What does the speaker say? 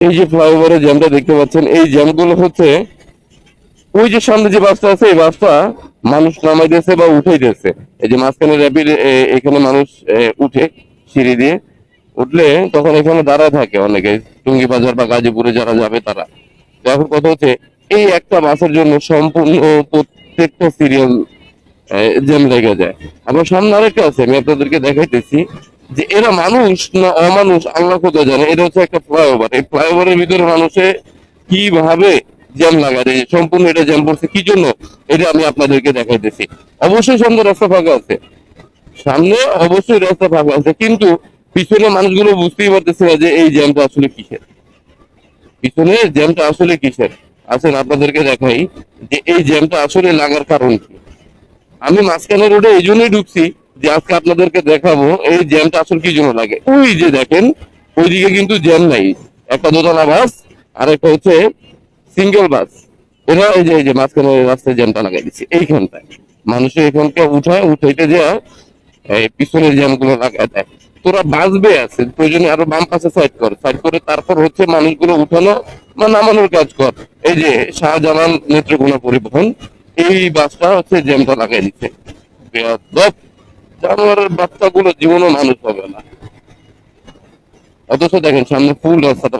এই যে ফ্লাইওভারের জ্যামটা দেখতে পাচ্ছেন, এই জ্যামগুলো হচ্ছে ওই যে সামনে যে বাসটা আছে, এই বাসটা মানুষ নামাইতেছে বা উঠাইতেছে। এই যে মাঝখানে র্যাপিড এখানে মানুষ উঠে সিঁড়ি দিয়ে উঠলে তখন এখানে দাঁড়ায় থাকে অনেকে, টুঙ্গি বাজার বা গাজীপুরে যারা যাবে তারা। এখন কথা হচ্ছে, এই একটা বাসের জন্য সম্পূর্ণ প্রত্যেকটা সিরিয়াল জ্যাম লেগে যায়। আবার সামনে আরেকটা আছে, আমি আপনাদেরকে দেখাইতেছি। যে এরা মানুষ না অমানুষ, আল্লাহ কোথায় জানে? এটা হচ্ছে একটা ফ্লাইওভার এই ফ্লাইওভারের ভিতরে মানুষে কীভাবে জ্যাম এই সম্পূর্ণ এটা জ্যাম পড়ছে কি জন্য? এটা আমি আপনাদেরকে দেখাইতেছি। অবশ্যই সামনে রাস্তা ফাঁকা আছে। সামনে অবশ্যই রাস্তা ফাঁকা আছে, কিন্তু পিছনে মানুষগুলো বুঝতেই পারতেছে না যে এই জ্যামটা আসলে কিসের। পিছনে জ্যামটা আসলে কিসের? আসেন আপনাদেরকে দেখাই যে এই জ্যামটা আসলে লাগার কারণ কি। আমি মাঝখানে রোডে এই জন্যই ঢুকছি যে আজকে আপনাদেরকে দেখাবো, এই জ্যামটা আসলে কি জন্য লাগে? ওই যে দেখেন, ওইদিকে কিন্তু জ্যাম নাই। একটা দোতলা বাস আর একটা হচ্ছে সিঙ্গেল বাস এরা এই যে এই যে মাঝখানে রাস্তায় জ্যামটা লাগাই দিচ্ছে, এইখানটায়। মানুষের এখানকে উঠায়, উঠাইতে দেওয়া এই পিছনের জ্যামগুলো লাগায় দেয়। তোরা বাঁচবে আছে, প্রয়োজনে আরও বাম পাশে সাইড কর। সাইড করে তারপর হচ্ছে মানুষগুলো উঠানো বা নামানোর কাজ কর। এই যে শাহজালাল নেত্রকোনা পরিবহন, এই বাসটা হচ্ছে জ্যামটা লাগাই দিচ্ছে। জানোয়ারের বাচ্চাগুলো জীবনও মানুষ হবে না। অথচ দেখেন সামনে ফুল রাস্তাটা।